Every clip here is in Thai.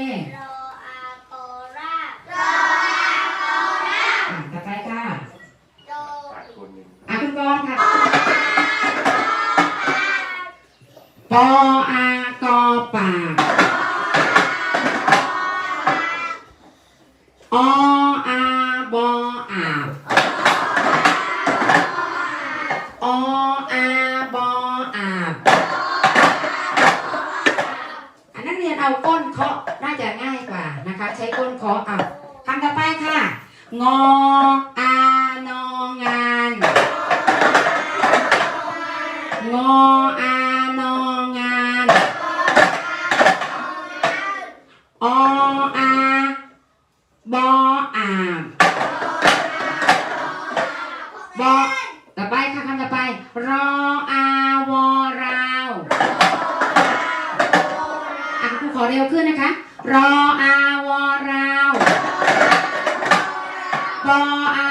เอ๊ะรออาโกราอะต่อไปค่ะโดขาดคนหนึ่งอะคุณกรณ์ค่ะปออากอปากออาบออาบออาบออาบอันนั้นเรียนเอาก้นเคาะน่าจะง่ายกว่านะ คะใช้ก้นเคาะคำต่อไปค่ะ งออานองาน งออานองานออาบออาบอต่อไปค่ะคำต่อไป รออาวอราวอะคุณครูขอเร็วขึ้นนะคะ รออาวอราวปออา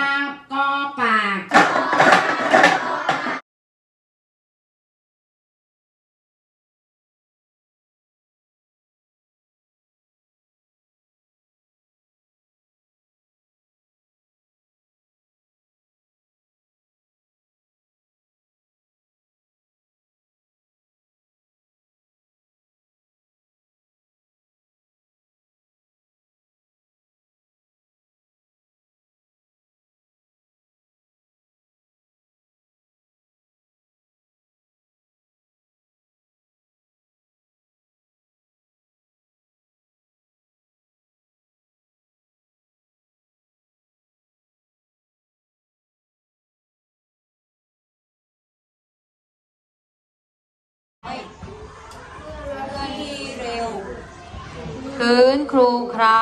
คืนครูครา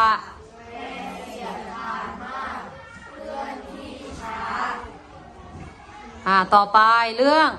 อ่า ต่อไปเรื่อง